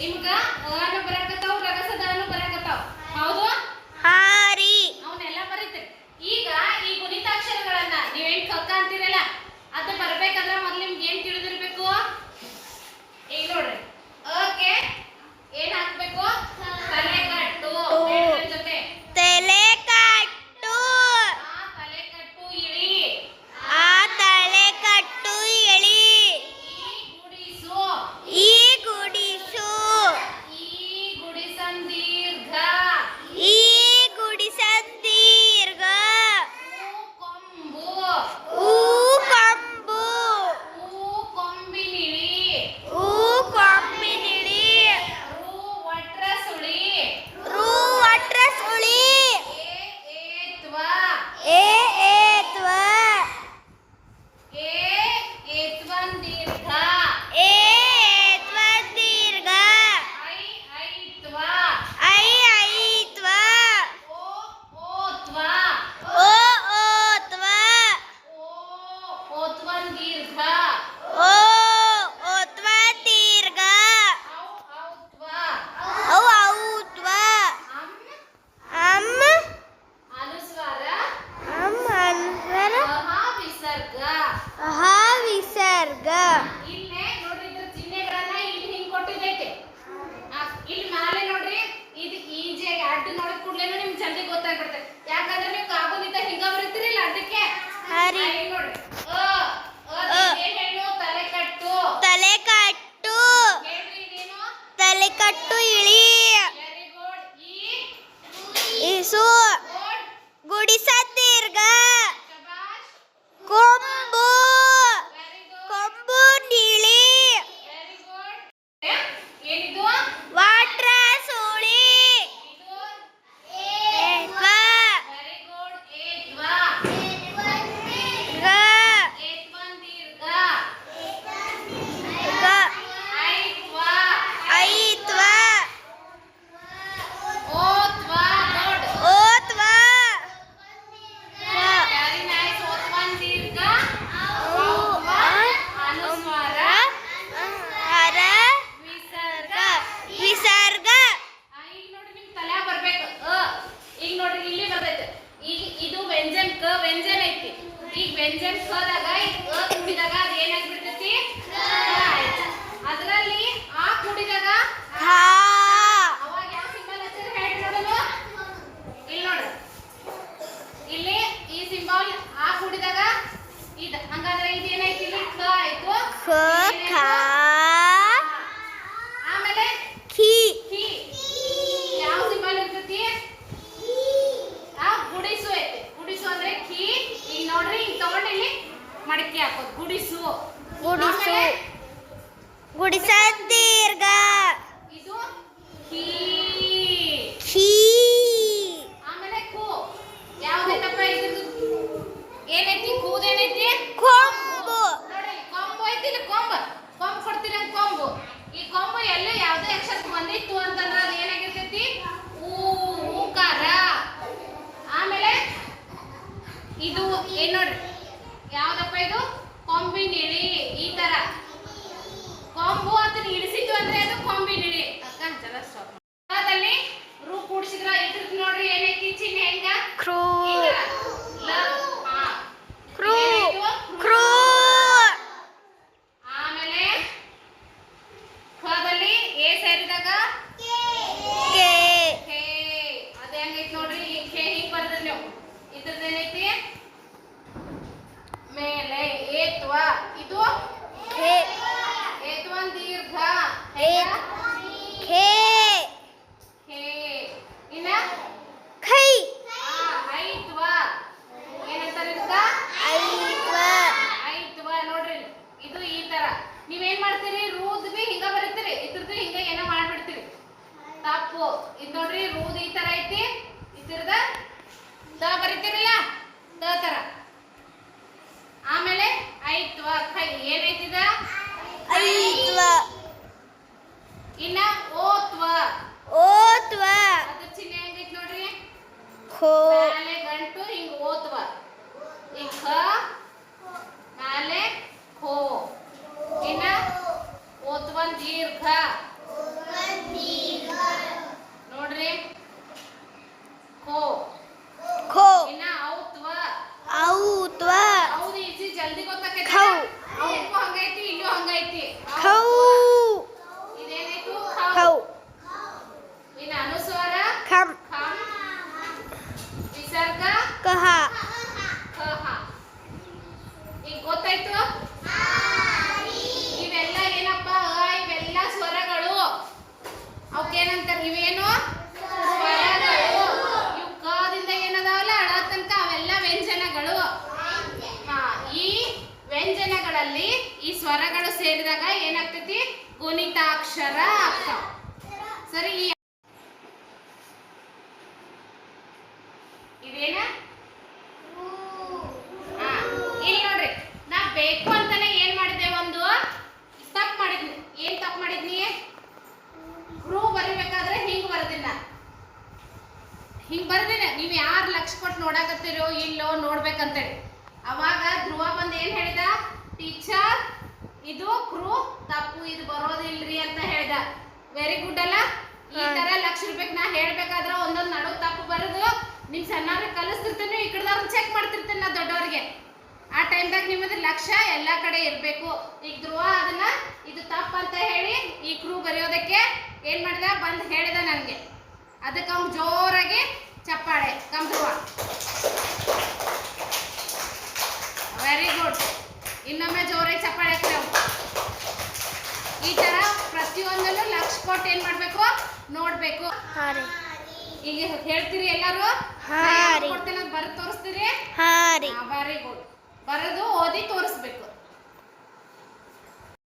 Imka, ano berapa tahun berapa ಈಗ ವ್ಯಂಜನ ಕದಾಗ ಈಗ ತುಂಬಿದಾಗ ಅದೇ enorme. ಸ್ವರಗಳಲ್ಲಿ ಈ ಸ್ವರಗಳು ಸೇರಿದಾಗ ಏನಾಗ್ತೈತಿ? ಕುಣಿತಾಕ್ಷರ ಆಗ್ತಾವ ಸರಿ, ಈ ಇದೇನ? ಇಲ್ಲಿ ನೋಡ್ರಿ. ನಾ ಬೇಕು ಅಂತಾನೆ ಏನ್ ಮಾಡಿದೆ ಒಂದು? ತಪ್ಪು ಮಾಡಿದ್ನಿ. ಏನ್ ತಪ್ಪು ಮಾಡಿದ್ನಿ? ಕ್ರೂ ಬರಿಬೇಕಾದ್ರೆ ಹಿಂಗ್ ಬರ್ದಿನ ಹಿಂಗ್ ಬರ್ದಿನ ನೀವ್ ಯಾರು ಲಕ್ಷ ಕೊಟ್ಟು ನೋಡಾಕತ್ತೀರೋ ಇಲ್ಲೋ ನೋಡ್ಬೇಕಂತೇಳಿ. ಅವಾಗ ಧ್ರುವ ಬಂದ್ ಏನ್ ಹೇಳಿದ? ಟೀಚರ್ ಇದು ಕ್ರೂ ತಪ್ಪು ಇದು ಬರೋದಿಲ್ರಿ ಅಂತ ಹೇಳ್ದ. ವೆರಿ ಗುಡ್ ಅಲ್ಲ? ಈ ತರ ಲಕ್ಷ ರೂಪಾಯಿ ನಾ ಹೇಳ್ಬೇಕಾದ್ರೆ ಒಂದೊಂದ್ ನಡು ತಪ್ಪು ಬರೋದು. ನಿಮ್ ಸಣ್ಣ ಕಲಿಸ್ತಿರ್ತೇನೆ ಈ ಕಡೆದವ್ರನ್ನ ಚೆಕ್ ಮಾಡ್ತಿರ್ತೇನೆ ನಾ ದೊಡ್ಡವ್ರಿಗೆ. ಆ ಟೈಮ್ದಾಗ ನಿಮ್ಮದ್ರ ಲಕ್ಷ್ಯ ಎಲ್ಲಾ ಕಡೆ ಇರಬೇಕು. ಈಗ ಧ್ರುವ ಅದನ್ನ ಇದು ತಪ್ಪು ಅಂತ ಹೇಳಿ ಈ ಕ್ರೂ ಬರೆಯೋದಕ್ಕೆ ಏನ್ ಮಾಡಿದ? ಬಂದ್ ಹೇಳಿದ ನನಗೆ. ಕೊಟ್ಟು ಏನ್ ಮಾಡ್ಬೇಕು? ನೋಡ್ಬೇಕು. ಹಾರಿ. ಈಗ ಹೇಳ್ತೀರಿ ಎಲ್ಲಾರು? ಹಾ ರೀ. ಕೊಡ್ತೇನೆ ಬರೆದು ತೋರಿಸ್ತೀರಿ? ಹಾ ರೀ ವೆರಿ ಗುಡ್ ಬರೆದು ಓದಿ ತೋರಿಸ್ಬೇಕು.